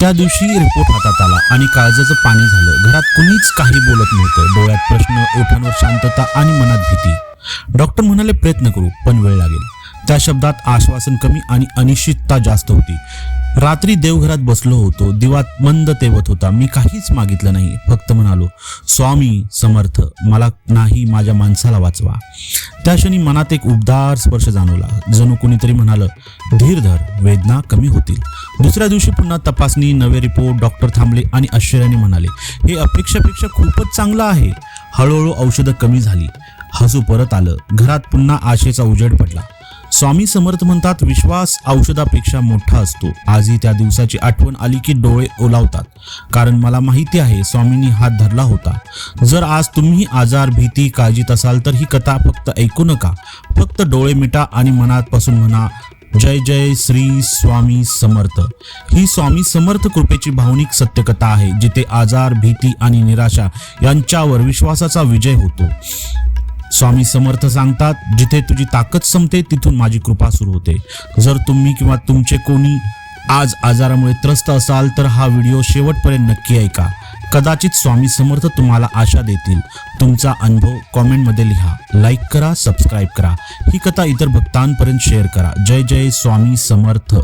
त्या दिवशी रिपोर्ट हातात आला आणि काळजाचं पाणी झालं. घरात कुणीच काही बोलत नव्हतं. डोळ्यात प्रश्न ओठांवर शांतता आणि मनात भीती. डॉक्टर म्हणाले प्रयत्न करू पण वेळ लागेल. त्या शब्दात आश्वासन कमी आणि अनिश्चितता जास्त होती. रात्री देवघरात बसलो होतो. दिवात मंद तेवत होता. मी काहीच मागितलं नाही. फक्त म्हणालो स्वामी समर्थ मला नाही माझ्या माणसाला वाचवा. त्या क्षणी मनात एक उबदार स्पर्श जाणवला. जणू कुणीतरी म्हणालं धीर धर वेदना कमी होतील. दुसऱ्या दिवशी पुन्हा तपासणी नवे रिपोर्ट डॉक्टर थांबले आणि आश्चर्याने म्हणाले हे अपेक्षापेक्षा खूपच चांगलं आहे. हळूहळू औषधं कमी झाली. हसू परत आलं. घरात पुन्हा आशेचा उजेड पडला. स्वामी समर्थ म्हणतात विश्वास औषधापेक्षा मोठा असतो. आजही त्या दिवसाची आठवण आली की डोळे ओलावतात. कारण मला माहिती आहे स्वामींनी हात धरला होता. जर आज तुम्ही आजार भीती काळजीत असाल तर ही कथा फक्त ऐकू नका. फक्त डोळे मिटा आणि मनातपासून म्हणा जय जय श्री स्वामी समर्थ. ही स्वामी समर्थ कृपेची भावनिक सत्यकथा आहे जिथे आजार भीती आणि निराशा यांच्यावर विश्वासाचा विजय होतो. स्वामी समर्थ सांगतात जिथे तुझी ताकद संपते तिथून माझी कृपा सुरू होते. जर तुम्ही किंवा तुमचे कोणी आज आजारामुळे त्रस्त असाल तर हा व्हिडिओ शेवटपर्यंत नक्की ऐका. कदाचित स्वामी समर्थ तुम्हाला आशा देतील. तुमचा अनुभव कॉमेंटमध्ये लिहा. लाईक करा सबस्क्राईब करा. ही कथा इतर भक्तांपर्यंत शेअर करा. जय जय स्वामी समर्थ.